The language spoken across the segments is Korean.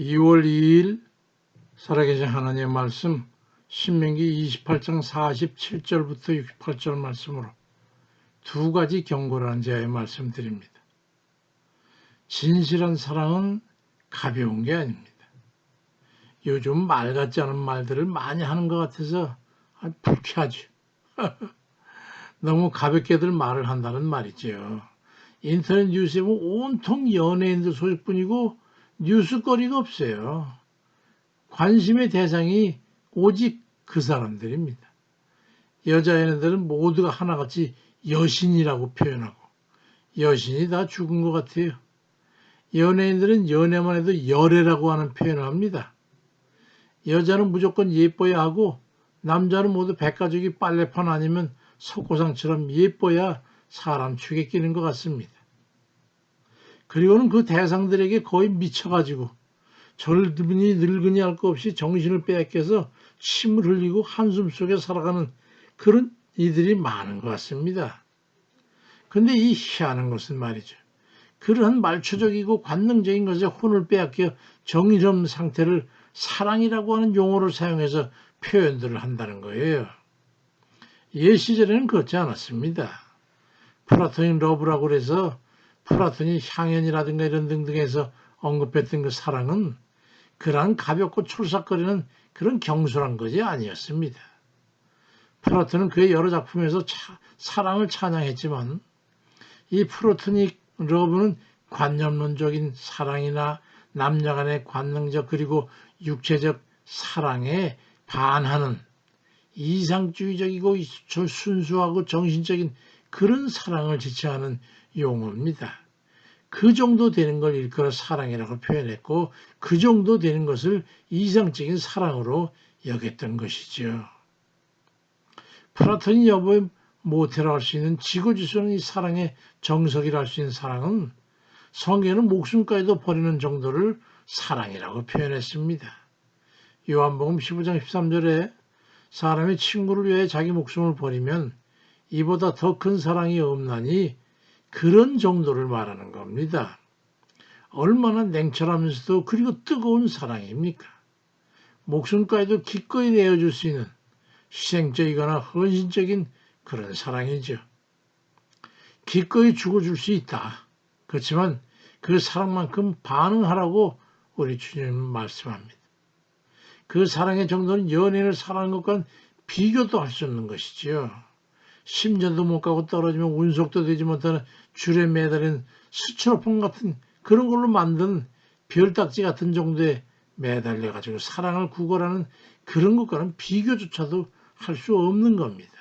2월 2일 살아계신 하나님의 말씀 신명기 28장 47절부터 68절 말씀으로 두 가지 경고라는 제의 말씀드립니다. 진실한 사랑은 가벼운 게 아닙니다. 요즘 말 같지 않은 말들을 많이 하는 것 같아서 불쾌하죠. 너무 가볍게들 말을 한다는 말이죠. 인터넷 뉴스에 보면 온통 연예인들 소식뿐이고 뉴스거리가 없어요. 관심의 대상이 오직 그 사람들입니다. 여자 연예들은 모두가 하나같이 여신이라고 표현하고 여신이 다 죽은 것 같아요. 연예인들은 연애만 해도 열애라고 하는 표현을 합니다. 여자는 무조건 예뻐야 하고 남자는 모두 백가족이 빨래판 아니면 석고상처럼 예뻐야 사람 축에 끼는 것 같습니다. 그리고는 그 대상들에게 거의 미쳐가지고 젊은이 늙은이 할 것 없이 정신을 빼앗겨서 침을 흘리고 한숨 속에 살아가는 그런 이들이 많은 것 같습니다. 근데 이 희한한 것은 말이죠. 그러한 말초적이고 관능적인 것에 혼을 빼앗겨 정의없는 상태를 사랑이라고 하는 용어를 사용해서 표현들을 한다는 거예요. 옛 시절에는 그렇지 않았습니다. 플라토닉 러브라고 그래서 플라톤이 향연이라든가 이런 등등에서 언급했던 그 사랑은 그러한 가볍고 출삭거리는 그런 경솔한 것이 아니었습니다. 플라톤은 그의 여러 작품에서 차, 사랑을 찬양했지만 이 프로토닉 러브는 관념론적인 사랑이나 남녀 간의 관능적 그리고 육체적 사랑에 반하는 이상주의적이고 순수하고 정신적인 그런 사랑을 지칭하는 용어입니다. 그 정도 되는 걸 일컬어 사랑이라고 표현했고 그 정도 되는 것을 이상적인 사랑으로 여겼던 것이죠. 플라톤이 여보의 모태로 할수 있는 지고지수는 이 사랑의 정석이라 할 수 있는 사랑은 성경은 목숨까지도 버리는 정도를 사랑이라고 표현했습니다. 요한복음 15장 13절에 사람이 친구를 위해 자기 목숨을 버리면 이보다 더 큰 사랑이 없나니 그런 정도를 말하는 겁니다. 얼마나 냉철하면서도 그리고 뜨거운 사랑입니까? 목숨까지도 기꺼이 내어줄 수 있는 희생적이거나 헌신적인 그런 사랑이죠. 기꺼이 죽어줄 수 있다. 그렇지만 그 사랑만큼 반응하라고 우리 주님은 말씀합니다. 그 사랑의 정도는 연인을 사랑하는 것과는 비교도 할 수 없는 것이지요. 심전도 못 가고 떨어지면 운석도 되지 못하는 줄에 매달린 스티로폼 같은 그런 걸로 만든 별딱지 같은 정도에 매달려 가지고 사랑을 구걸하는 그런 것과는 비교조차도 할 수 없는 겁니다.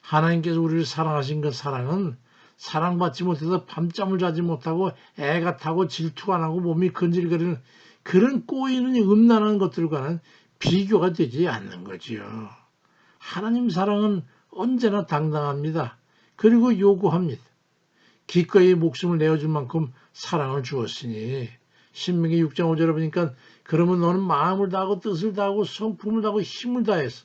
하나님께서 우리를 사랑하신 그 사랑은 사랑받지 못해서 밤잠을 자지 못하고 애가 타고 질투가 나고 몸이 근질거리는 그런 꼬이는 음란한 것들과는 비교가 되지 않는 거지요. 하나님 사랑은 언제나 당당합니다. 그리고 요구합니다. 기꺼이 목숨을 내어줄 만큼 사랑을 주었으니 신명기 6장 5절에 보니까 그러면 너는 마음을 다하고 뜻을 다하고 성품을 다하고 힘을 다해서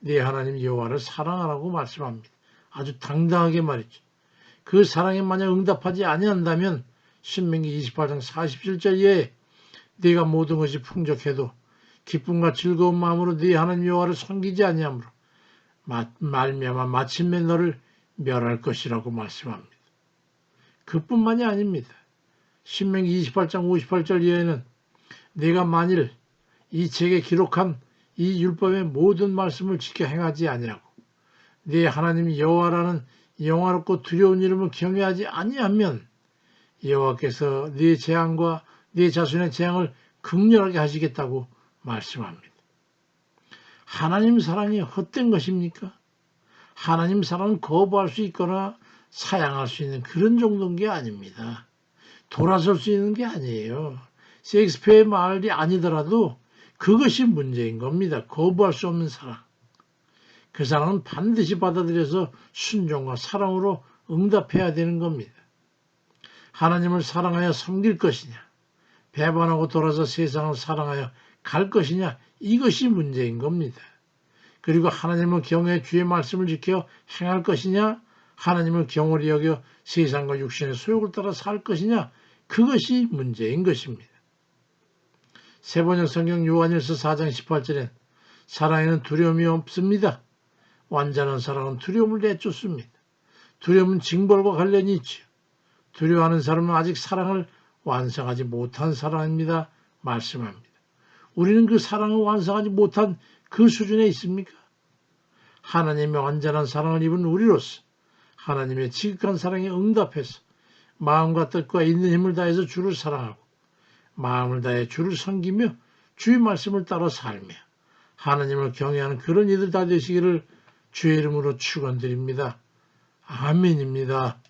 네 하나님 여호와를 사랑하라고 말씀합니다. 아주 당당하게 말이죠. 그 사랑에 만약 응답하지 아니한다면 신명기 28장 47절에 네가 모든 것이 풍족해도 기쁨과 즐거운 마음으로 네 하나님 여호와를 섬기지 아니하므로 말미암아 마침내 너를 멸할 것이라고 말씀합니다. 그뿐만이 아닙니다. 신명기 28장 58절 이하에는 네가 만일 이 책에 기록한 이 율법의 모든 말씀을 지켜 행하지 아니하고 네 하나님 여호와라는 영화롭고 두려운 이름을 경외하지 아니하면 여호와께서 네 재앙과 네 자손의 재앙을 극렬하게 하시겠다고 말씀합니다. 하나님 사랑이 헛된 것입니까? 하나님 사랑은 거부할 수 있거나 사양할 수 있는 그런 정도인 게 아닙니다. 돌아설 수 있는 게 아니에요. 셰익스피어의 말이 아니더라도 그것이 문제인 겁니다. 거부할 수 없는 사랑. 그 사랑은 반드시 받아들여서 순종과 사랑으로 응답해야 되는 겁니다. 하나님을 사랑하여 섬길 것이냐, 배반하고 돌아서 세상을 사랑하여 갈 것이냐, 이것이 문제인 겁니다. 그리고 하나님을 경외 주의 말씀을 지켜 행할 것이냐, 하나님을 경홀히 여겨 세상과 육신의 소욕을 따라 살 것이냐, 그것이 문제인 것입니다. 세번역 성경 요한일서 4장 18절엔 사랑에는 두려움이 없습니다. 완전한 사랑은 두려움을 내쫓습니다. 두려움은 징벌과 관련이 있지요. 두려워하는 사람은 아직 사랑을 완성하지 못한 사람입니다. 말씀합니다. 우리는 그 사랑을 완성하지 못한 그 수준에 있습니까? 하나님의 완전한 사랑을 입은 우리로서 하나님의 지극한 사랑에 응답해서 마음과 뜻과 있는 힘을 다해서 주를 사랑하고 마음을 다해 주를 섬기며 주의 말씀을 따라 살며 하나님을 경외하는 그런 이들 다 되시기를 주의 이름으로 축원드립니다. 아멘입니다.